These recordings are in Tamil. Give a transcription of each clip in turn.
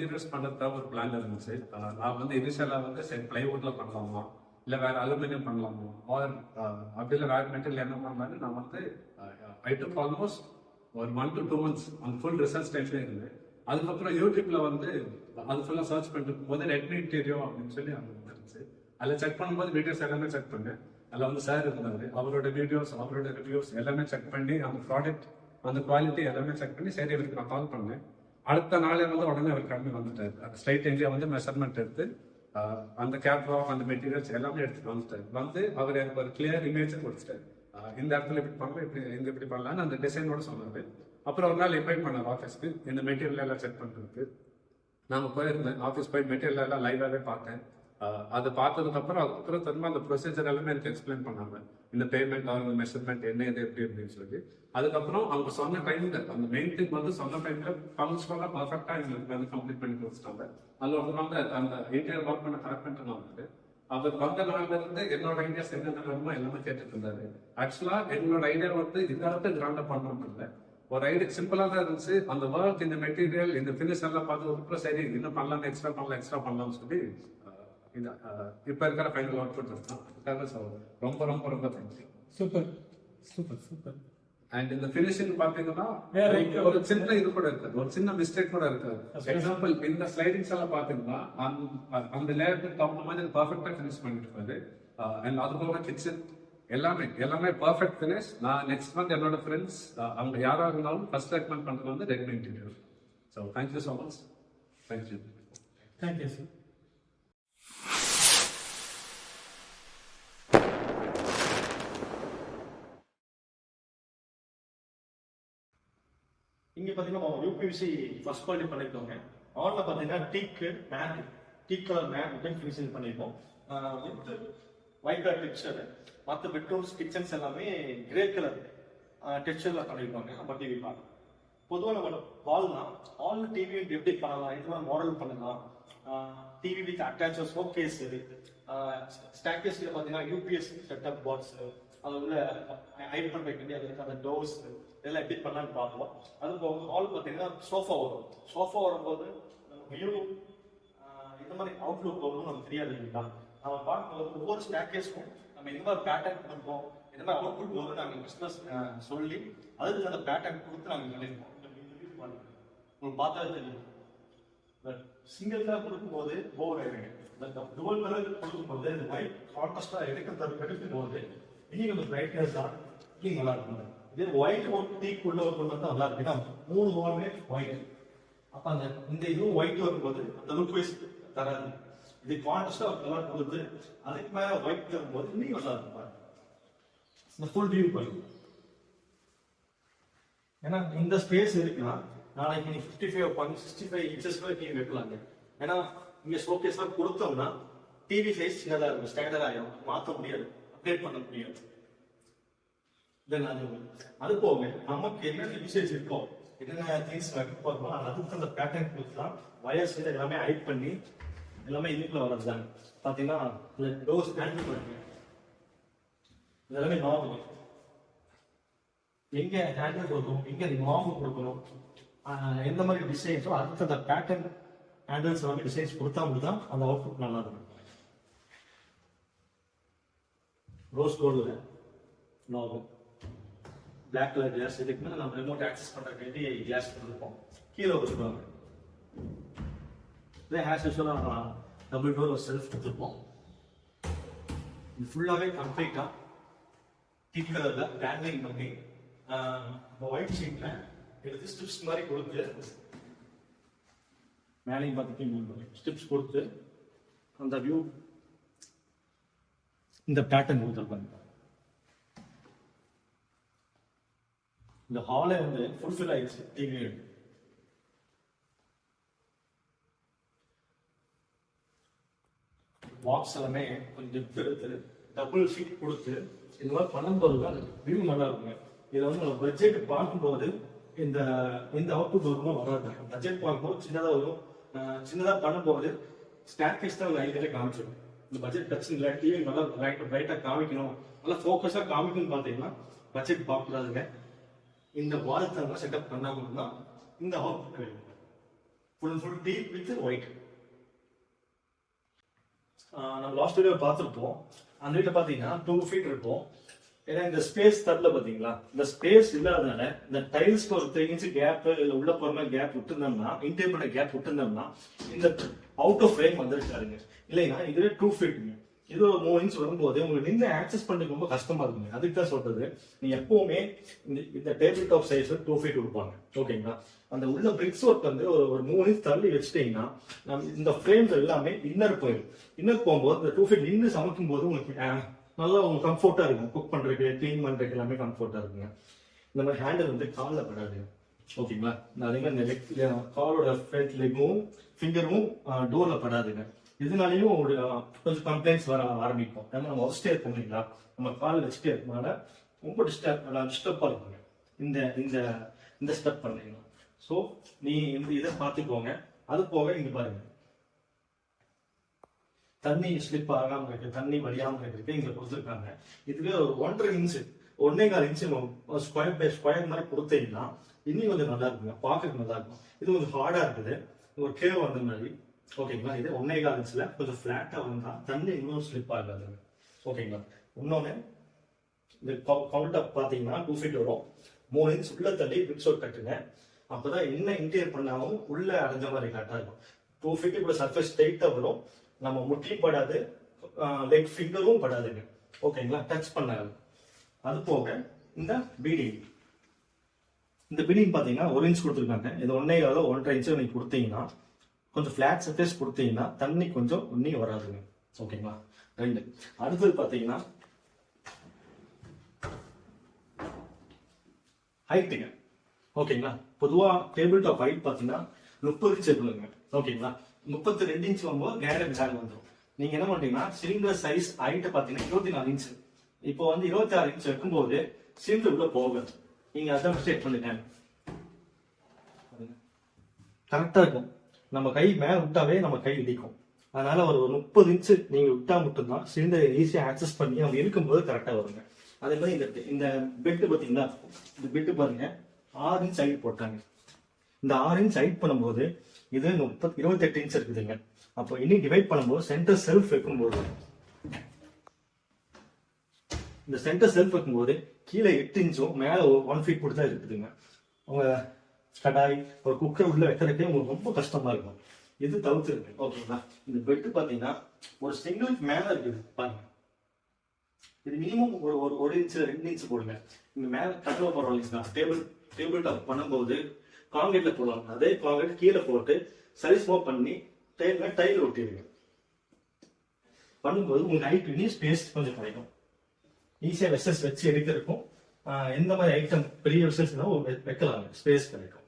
இன்டீரியர்ஸ் பண்ணுறதா ஒரு பிளான் இருந்துச்சு. நான் வந்து இனிஷியலாக வந்து சரி பிளைவுட்ல பண்ணலாமா? இல்லை வேற அலுமினியம் பண்ணலாமா? ஆர் அப்படி இல்லை வேற மெட்டீரியல் என்ன பண்ணலான்னு நான் வந்து ஐ டுக் ஆல்மோஸ்ட் ஒரு ஒன் டு டூ மந்த்ஸ் அந்த ஃபுல் ரிசர்ச் டைம்லேயே இருந்தேன் அதுக்கப்புறம் யூடியூப்ல வந்து அது ஃபுல்லாக சர்ச் பண்ணிட்டு இருக்கும்போது ரெட்மி இன்டீரியோ அப்படின்னு சொல்லி அங்கே இருந்துச்சு. அதில் செக் பண்ணும்போது வீடியோஸ் எல்லாமே செக் பண்ணேன். அதில் வந்து சார் இருந்தாரு. அவரோட வீடியோஸ் அவரோட ரிவ்யூஸ் எல்லாமே செக் பண்ணி அந்த ப்ராடக்ட் அந்த குவாலிட்டி எல்லாமே செக் பண்ணி சரி இவருக்கு நான் கால் பண்ணேன். அடுத்த நாளே வந்து உடனே அவர் கிளம்பி வந்துட்டார். அந்த ஸ்ட்ரைட் லைன்லேயே வந்து மெஷர்மெண்ட் எடுத்து அந்த கேட்லாக் அந்த மெட்டீரியல்ஸ் எல்லாமே எடுத்துட்டு வந்துட்டார். வந்து அவர் எனக்கு ஒரு கிளியர் இமேஜ் கொடுத்துட்டார். இந்த இடத்துல இப்படி பண்ணலாம் இப்படி இங்க இப்படி பண்ணலாம்னு அந்த டிசைனோட சொன்னார். அப்புறம் ஒரு நாள் இன்வைட் பண்ணார் ஆஃபீஸ்க்கு இந்த மெட்டீரியல் எல்லாம் செக் பண்ணுறதுக்கு நாங்கள் போயிருந்தேன். ஆஃபீஸ் போய் மெட்டீரியல் எல்லாம் லைவாகவே பார்த்தேன். அதை பார்த்ததுக்கு அப்புறம் அதுக்கப்புறம் திரும்ப அந்த ப்ரொசீஜர் எல்லாமே எனக்கு எக்ஸ்பிளைன் பண்ணாங்க. இந்த பேமெண்ட் அவங்க மெஷர்மெண்ட் என்ன இது எப்படி அப்படின்னு சொல்லி அதுக்கப்புறம் அவங்க சொன்ன டைம்ல அந்த மெயின் திங் வந்து சொன்ன டைம்ல ஃபங்க்ஷனாக பர்ஃபெக்டா எங்களுக்கு வந்து கம்ப்ளீட் பண்ணி கொடுத்துட்டாங்க. அதுல ஒரு நாள் அந்த இன்டீரியர் ஒர்க் பண்ண கரெக்ட் வந்து அவர் வந்த நாள்ல இருந்து என்னோட ஐடியாஸ் என்னென்ன வேணுமோ எல்லாமே கேட்டுட்டு இருந்தாரு. ஆக்சுவலா என்னோட ஐடியா வந்து இந்த அளவுக்கு கிராண்டா பண்ணணும் இல்லை. ஒரு ஐடியா சிம்பிளா தான் இருந்துச்சு. அந்த ஒர்க் இந்த மெட்டீரியல் இந்த ஃபினிஷ் எல்லாம் பார்த்ததுக்கப்புறம் சரி இன்னும் பண்ணலாம் எக்ஸ்ட்ரா பண்ணலாம் எக்ஸ்ட்ரா பண்ணலாம்னு சொல்லி அஹ், இப்ப இருக்கிற ஃபைனல் அவுட் புட் தான். ரொம்ப ரொம்ப ரொம்ப thank you super. Super super. And இந்த ஃபினிஷிங் பாத்தீங்கன்னா ஒரு- சின்ன இது கூட இருக்காது. ஒரு சின்ன மிஸ்டேக் கூட இருக்காது. எக்ஸாம்பிள் இந்த ஸ்லைடிங்ஸ் எல்லாம் பாத்தீங்கன்னா அந்த- லேயருக்கு தகுந்த மாதிரி பர்ஃபெக்டா ஃபினிஷ் பண்ணிட்டு இருப்பாரு அண்ட் அது போக கிச்சன் எல்லாமே எல்லாமே பர்ஃபெக்ட் ஃபினிஷ் நான் நெக்ஸ்ட் மந்த் என்னோட ஃப்ரெண்ட்ஸ் அவங்க யாரா இருந்தாலும் ஃபர்ஸ்ட் ரெக்கமெண்ட் பண்றது வந்து Redmi interior so thank you so much thank you thank you sir இங்கே பார்த்தீங்கன்னா யூபிஎஸ்சி ஃபர்ஸ்ட் குவாலிட்டி பண்ணியிருக்கோங்க ஆன்ல பார்த்தீங்கன்னா டீக்கு மேட் டீக் கலர் மேட் மட்டும் ஃபினிஷிங் பண்ணியிருக்கோம் வித் ஒயிட் கலர் டெக்ஸ்டர் மற்ற பெட்ரூம்ஸ் கிச்சன்ஸ் எல்லாமே கிரே கலர் டெக்ஸ்டரில் பண்ணியிருக்காங்க நம்ம டிவி பார்க்க பொதுவாக நம்ம வால்னா ஆல் டிவி எப்படி பண்ணலாம்? இது மாதிரி மாடல் பண்ணலாம். டிவி வித் அட்டாச் ஷோகேஸ் ஸ்டாக்கேஸ்ல பார்த்தீங்கன்னா யூபிஎஸ் செட்டப் பாக்ஸு அது உள்ள ஹைட் பண்ண வைக்க வேண்டிய அந்த டோர்ஸ் இதெல்லாம் எப்படி பண்ணலான்னு பார்ப்போம். அது போக ஹால் பார்த்தீங்கன்னா சோஃபா வரும். சோஃபா வரும்போது வியூ இந்த மாதிரி அவுட்லுக் வரும்னு நமக்கு தெரியாது இல்லைங்களா? நம்ம பார்க்கும்போது ஒவ்வொரு ஸ்டாக்கேஸ்க்கும் நம்ம எந்த மாதிரி பேட்டர்ன் பண்ணுறோம் எந்த மாதிரி அவுட்புட் வரும் நாங்கள் பிஸ்னஸ் சொல்லி அதுக்கு அந்த பேட்டர்ன் கொடுத்து நாங்கள் நினைப்போம் உங்களுக்கு பார்த்தா தெரியும். பட் சிங்கிள் கலர் கொடுக்கும்போது போர் ஆயிடுங்க. பட் டுவல் கலர் கொடுக்கும்போது இந்த ஒயிட் கான்ட்ராஸ்டா எடுக்க எடுக்கும் போது இன்னும் கொஞ்சம் பிரைட்னஸ் தான் இன்னும் நல்லா இருக்கும் இதே ஒயிட் ஒர்க் டீக்குள்ள ஒரு கொண்டு வந்தா நல்லா இருக்கு ஏன்னா மூணு ஹோல்மே ஒயிட் அப்ப அந்த இந்த இதுவும் ஒயிட் போது அந்த லுக் வைஸ் தராது. இது கான்ட்ராஸ்டா ஒரு கலர் கொடுத்து அதுக்கு மேல ஒயிட் வரும்போது இன்னும் நல்லா இருக்கும் பாருங்க. இந்த ஃபுல் வியூ பண்ணுங்க ஏன்னா இந்த ஸ்பேஸ் இருக்குன்னா நாளைக்கு நீ ஃபிஃப்டி ஃபைவ் பண்ணி சிக்ஸ்டி ஃபைவ் இன்ச்சஸ் வரை டிவி வைக்கலாங்க. ஏன்னா இங்க ஷோகேஸ்லாம் கொடுத்தோம்னா டிவி சைஸ் சின்னதா இருக்கும் ஸ்டாண்டர்ட் ஆயிரும் மாற்ற முடியாது. அப்டேட் பண்ண முடியாது. தென் அது அது போக நமக்கு என்னென்ன யூசேஜ் இருக்கோ என்னென்ன திங்ஸ் வைக்க போறோமோ அதுக்கு அந்த பேட்டர்ன் கொடுத்துலாம் வயர்ஸ் இது எல்லாமே ஹைட் பண்ணி எல்லாமே இதுக்குள்ள வர்றது தான் பாத்தீங்கன்னா இந்த டோர்ஸ் ஹேண்டில் பண்ணுங்க. இதெல்லாமே நார்மல் எங்க ஹேண்டில் கொடுக்கணும் எங்க மாவு கொடுக்கணும் எந்த மாதிரி டிசைன்ஸோ அதுக்கு அந்த பேட்டர்ன் ஹேண்டில்ஸ் வந்து டிசைன்ஸ் கொடுத்தா மட்டும் தான் அந்த அவுட்புட் நல்லா இருக்கும் rose gold normal black colour glass இதுக்கு மேலே நம்ம ரிமோட் ஆக்சஸ் பண்ணுறதுக்கு வேண்டிய கிளாஸ் கொடுத்துருப்போம் கீழே வச்சுருவாங்க இதே ஹேஸ் யூஸ்வலாக டபுள் டோர் ஒரு செல்ஃப் கொடுத்துருப்போம். இது ஃபுல்லாகவே கம்ப்ளீட்டாக டீப் கலரில் பேண்ட்லிங் பண்ணி இந்த ஒயிட் ஷீட்டில் எடுத்து ஸ்ட்ரிப்ஸ் மாதிரி கொடுத்து மேலேயும் பார்த்துட்டு ஸ்ட்ரிப்ஸ் கொடுத்து அந்த வியூ இந்த பேட்டர்ன் கொடுத்துருப்பாங்க இந்த ஹாலே வந்து ஃபுல்ஃபில் ஆயிடுச்சு. டிவி பாக்ஸ் எல்லாமே கொஞ்சம் டெப்த் எடுத்து டபுள் ஷீட் கொடுத்து இந்த மாதிரி பண்ணும்போது தான் வியூ நல்லா இருக்குங்க. இதை வந்து நம்ம பட்ஜெட் பார்க்கும்போது இந்த இந்த அவுட்புட் வருமா வராது. பட்ஜெட் பார்க்கும்போது சின்னதாக வரும். சின்னதாக சின்னதா பண்ணும்போது ஸ்டாக்கேஸ் தான் லைட்டில் காமிச்சிடும் இந்த பட்ஜெட் பிரச்சனை இல்லை டிவி நல்லா லைட் லைட்டாக காமிக்கணும். நல்லா ஃபோக்கஸாக காமிக்கணும்னு பார்த்தீங்கன்னா பட்ஜெட் பார்க்கக்கூடாதுங்க இந்த வாரத்தை செட்டப் மட்டும் தான் இந்த output full and full deep with white நம்ம லாஸ்ட் வீடியோ பார்த்துருப்போம். அந்த வீட்டில் பார்த்தீங்கன்னா டூ ஃபீட் இருக்கும். ஏன்னா இந்த ஸ்பேஸ் தரல பார்த்தீங்களா இந்த ஸ்பேஸ் இல்லாதனால இந்த டைல்ஸ்க்கு ஒரு த்ரீ இன்ச்சு கேப் இல்லை உள்ள போகிற மாதிரி கேப் விட்டுருந்தோம்னா இன்டேர் பண்ண கேப் விட்டுருந்தோம்னா இந்த அவுட் ஆஃப் ஃப்ரேம் வந்துருக்காருங்க. இல்லைன்னா இதுவே டூ ஃபிட்டுங்க இது ஒரு மூணு இன்ச் வரும்போது உங்களுக்கு நின்று ஆக்சஸ் பண்ணுறது ரொம்ப கஷ்டமா இருக்குங்க. அதுக்கு தான் சொல்றது. நீ எப்பவுமே இந்த இந்த table top size two feet கொடுப்பாங்க. ஓகேங்களா அந்த உள்ள பிரிக்ஸ் ஒர்க் வந்து ஒரு ஒரு மூணு இன்ச் தள்ளி வச்சுட்டீங்கன்னா நம்ம இந்த ஃப்ரேம்ஸ் எல்லாமே இன்னர் போயிடும். இன்னர் போகும்போது இந்த டூ ஃபீட் நின்று சமைக்கும் போது உங்களுக்கு நல்லா உங்களுக்கு கம்ஃபர்ட்டா இருக்கும். குக் பண்றதுக்கு க்ளீன் பண்றதுக்கு எல்லாமே கம்ஃபர்ட்டா இருக்குங்க. இந்த மாதிரி ஹேண்டில் வந்து காலில் படாது ஓகேங்களா? அதே மாதிரி இந்த லெக் காலோட ஃப்ரண்ட் லெக்கும் ஃபிங்கரும் டோரில் படாதுங்க. இதனாலையும் ஒரு கொஞ்சம் கம்ப்ளைண்ட்ஸ் வர ஆரம்பிக்கும். ஏன்னா நம்ம வச்சுட்டே இருக்கோம் இல்லைங்களா? நம்ம கால் வச்சுட்டே இருக்கனால ரொம்ப டிஸ்டர்ப் டிஸ்டர்பாக இருக்குங்க. இந்த இந்த இந்த ஸ்டெப் பண்ணீங்கன்னா. ஸோ நீ இந்த இதை பார்த்துக்கோங்க. அது போக இங்கே பாருங்க. தண்ணி ஸ்லிப் ஆகாம இருக்கு தண்ணி வழியாமல் இருக்கு இங்க கொடுத்துருக்காங்க. இதுவே ஒரு ஒன்றரை இன்ச்சு ஒன்னே கால் இன்ச்சு ஸ்கொயர் பை ஸ்கொயர் மாதிரி கொடுத்தீங்கன்னா இன்னும் கொஞ்சம் நல்லா இருக்குங்க. பார்க்கறதுக்கு நல்லா இருக்கும். இது கொஞ்சம் ஹார்டா இருக்குது. ஒரு கேவ் வந்த மாதிரி. ஓகேங்களா இது ஒன்னே கால் இன்ச்சில் கொஞ்சம் ஃபிளாட்டா வந்தா தண்ணி இன்னும் ஸ்லிப் ஆகாது. ஓகேங்களா இன்னொன்னு இந்த கவுண்ட் அப் பார்த்தீங்கன்னா டூ ஃபீட் வரும். மூணு இன்ச் உள்ள தள்ளி பிரிக்ஸ் ஒர்க் கட்டுங்க. அப்பதான் என்ன இன்டீரியர் பண்ணாலும் உள்ள அடைஞ்ச மாதிரி கரெக்டாக இருக்கும். டூ ஃபீட்டுக்குள்ள சர்ஃபேஸ் ஸ்ட்ரைட்டாக வரும். நம்ம முட்டியும் படாது. லெக் ஃபிங்கரும் படாதுங்க. ஓகேங்களா டச் பண்ணாது. அது போக இந்த பிடி இந்த பில்டிங் பார்த்தீங்கன்னா ஒரு இன்ச் கொடுத்துருக்காங்க. இது ஒன்னே கால ஒன்றரை இன்ச்சு நீங்கள் கொடுத்தீங்கன்னா கொஞ்சம் ஃப்ளாட் சர்ஃபேஸ் கொடுத்தீங்கன்னா தண்ணி கொஞ்சம் உன்னி வராதுங்க. ஓகேங்களா? ரெண்டு. அடுத்தது பார்த்தீங்கன்னா ஹைட்டுங்க ஓகேங்களா? பொதுவாக டேபிள் டாப் ஹைட் பார்த்தீங்கன்னா முப்பது இன்ச் இருக்குங்க. ஓகேங்களா? முப்பத்தி ரெண்டு இன்ச் வரும்போது கேரட் பேக் வந்துடும் நீங்க என்ன பண்றீங்கன்னா சிலிண்டர் சைஸ் ஹைட் பார்த்தீங்கன்னா இருபத்தி நாலு இன்ச் இப்போ வந்து இருபத்தி ஆறு இன்ச் வைக்கும்போது சிலிண்டர் உள்ள போகாது. நீங்கள் அதான் மிஸ்டேக் பண்ணுங்க கரெக்டாக இருக்கும். நம்ம கை மேலே விட்டாவே நம்ம கை இடிக்கும். அதனால ஒரு முப்பது இன்ச்சு நீங்கள் விட்டா மட்டும்தான் சிலிண்டரை ஈஸியாக ஆக்சஸ் பண்ணி நம்ம இருக்கும்போது கரெக்டாக வருங்க. அதே மாதிரி இந்த இந்த பெட்டு பாத்தீங்களா இந்த பெட்டு பாருங்க. ஆறு இன்ச் ஹைட் போட்டாங்க. இந்த ஆறு இன்ச் ஹைட் பண்ணும்போது இது முப்பத்தி இருபத்தெட்டு இன்ச் இருக்குதுங்க. அப்போ இனி டிவைட் பண்ணும்போது சென்டர் செல்ஃப் வைக்கும்போது இந்த சென்டர் செல்ஃப் வைக்கும்போது கீழே எட்டு இன்ச்சும் மேலே ஒன் ஃபீட் கொடுத்தா இருக்குதுங்க. உங்க கடாய் ஒரு குக்கர் உள்ள வைக்கிறதுக்கே உங்களுக்கு ரொம்ப கஷ்டமா இருக்கும். இது தவிர்த்துருக்கு ஓகேங்களா இந்த பெட் பார்த்தீங்கன்னா ஒரு சிங்கிள் மேலே இருக்குது. பாருங்க. இது மினிமம் ஒரு ஒரு ஒரு இன்ச்சு ரெண்டு இன்ச்சு போடுங்க. இந்த மேலே கட்டில போடுறோம் இல்லைங்களா டேபிள் டேபிள் டாப் பண்ணும்போது காங்கிரீட்ல போடுவாங்க அதே காங்கிரீட் கீழே போட்டு சரி ஸ்மோக் பண்ணி டைல்ல டைல் ஒட்டிடுங்க. பண்ணும்போது உங்களுக்கு ஹைட் ஸ்பேஸ் கொஞ்சம் கிடைக்கும் ஈஸியாக வெசல்ஸ் வச்சு எடுக்கிறதுக்கும் எந்த மாதிரி ஐட்டம் பெரிய வெசல்ஸ் வைக்கலாம் ஸ்பேஸ் கிடைக்கும்.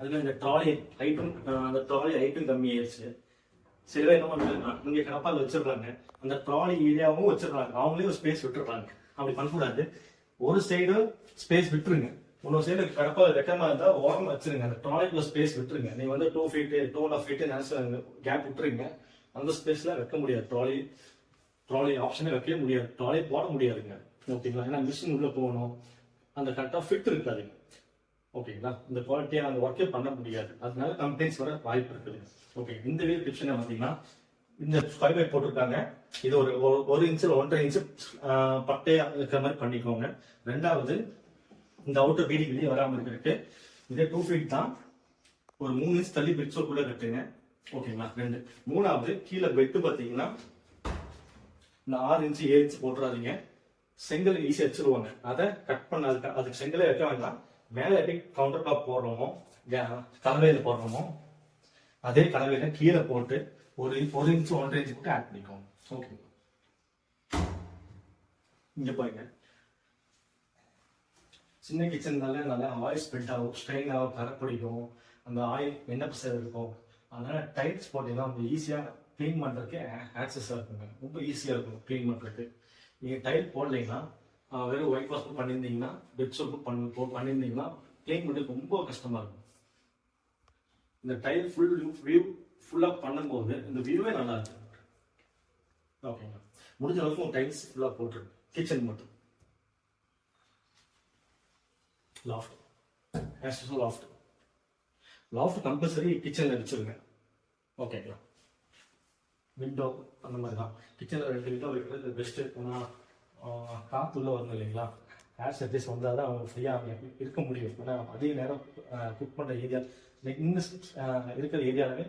அதுமாதிரி இந்த ட்ராலி ஹைட்டும் அந்த ட்ராலி ஐட்டம் கம்மியாயிருச்சு சில பேர் என்ன பண்ணுறாங்க இங்கே கடப்பால் வச்சிடுறாங்க. அந்த ட்ராலி ஏரியாவும் வச்சிடுறாங்க. அவங்களே ஒரு ஸ்பேஸ் விட்டுறாங்க அப்படி பண்ணக்கூடாது. ஒரு சைடு ஸ்பேஸ் விட்டுருங்க. இன்னொரு சைடு கடப்பால் வெக்கமாக இருந்தால் ஓரமாக வச்சிருங்க. அந்த ட்ராலிக்குள்ள ஸ்பேஸ் விட்டுருங்க. நீங்கள் வந்து two feet two and half feet நினைச்சு கேப் விட்டுருங்க. அந்த ஸ்பேஸ்ல வைக்க முடியாது. ட்ராலி ட்ராலி ஆப்ஷனே வைக்கவே முடியாது. ட்ராலி போட முடியாதுங்க. ஓகேங்களா ஏன்னா மிஷின் உள்ள போகணும். அந்த கரெக்டாக ஃபிட் இருக்காதுங்க ஓகேங்களா இந்த குவாலிட்டியை அந்த ஒர்க்கே பண்ண முடியாது. அதனால கம்ப்ளைண்ட்ஸ் வர வாய்ப்பு இருக்குது ஓகே இந்த வீடு டிப்ஷனை பார்த்தீங்கன்னா இந்த ஃபைவ் பை போட்டிருக்காங்க. இது ஒரு ஒரு- ஒரு இன்ச்சு ஒன்றரை இன்ச்சு பட்டையா இருக்கிற மாதிரி பண்ணிக்கோங்க. ரெண்டாவது இந்த அவுட்டர் பீடிங் வெளியே வராமல் இருக்கிறதுக்கு இதே டூ ஃபீட் தான் ஒரு மூணு இன்ச் தள்ளி பிரிட்ஸ் ஒர்க்குள்ள கட்டுங்க ஓகேங்களா ரெண்டு. மூணாவது கீழே பெட்டு பார்த்தீங்கன்னா இந்த ஆறு இன்ச்சு ஏழு இன்ச்சு போட்டுறாதீங்க. செங்கல் ஈஸியாக வச்சிருவாங்க. அதை கட் பண்ண அதுக்கு செங்கலே வைக்க வேண்டாம். மேலே எப்படி கவுண்டர் டாப் போடுறோமோ கலவையில் போடுறோமோ அதே கலவையில கீழே போட்டு ஒரு ஒரு இன்ச்சு ஒன்றரை இன்ச்சு கூட ஆட் பண்ணிக்கோங்க. ஓகே இங்க பாருங்க. சின்ன கிச்சன்னால நல்லா ஆயில் ஸ்ப்ரெட் ஆகும் ஸ்ட்ரெயின் ஆகும் கரை பிடிக்கும் அந்த ஆயில் என்ன பிசை இருக்கும். அதனால டைல்ஸ் போட்டீங்கன்னா கொஞ்சம் ஈஸியாக க்ளீன் பண்ணுறதுக்கு ஆக்சஸாக இருக்குங்க. ரொம்ப ஈஸியாக இருக்கும் க்ளீன் பண்ணுறதுக்கு நீங்கள் டைல் போடலைங்கன்னா வெறும் ஒயிட் வாஷ் பண்ணியிருந்தீங்கன்னா பெட் சோப்பு பண்ண போ- பண்ணியிருந்தீங்கன்னா க்ளீன் பண்ணுறதுக்கு ரொம்ப கஷ்டமாக இருக்கும். இந்த டைல் ஃபுல் வியூ ஃபுல்லாக பண்ணும்போது இந்த வியூவே நல்லா இருக்கு. ஓகேங்க முடிஞ்ச அளவுக்கு டைல்ஸ் ஃபுல்லாக போட்டுருங்க. கிச்சன் மட்டும். Loft as loft loft compulsory கிச்சனில் வச்சுருங்க. ஓகேங்களா விண்டோ அந்த மாதிரி தான். கிச்சனில் ரெண்டு விண்டோ வைக்கிறது பெஸ்ட்டு ஏன்னா காற்று உள்ளே வரணும் இல்லைங்களா? ஏர் சர்வீஸ் வந்தால் தான் அவங்க ஃப்ரீயாக இருக்க முடியும். ஏன்னா அதிக நேரம் குக் பண்ணுற ஏரியா இன்னும் இருக்கிற ஏரியாவே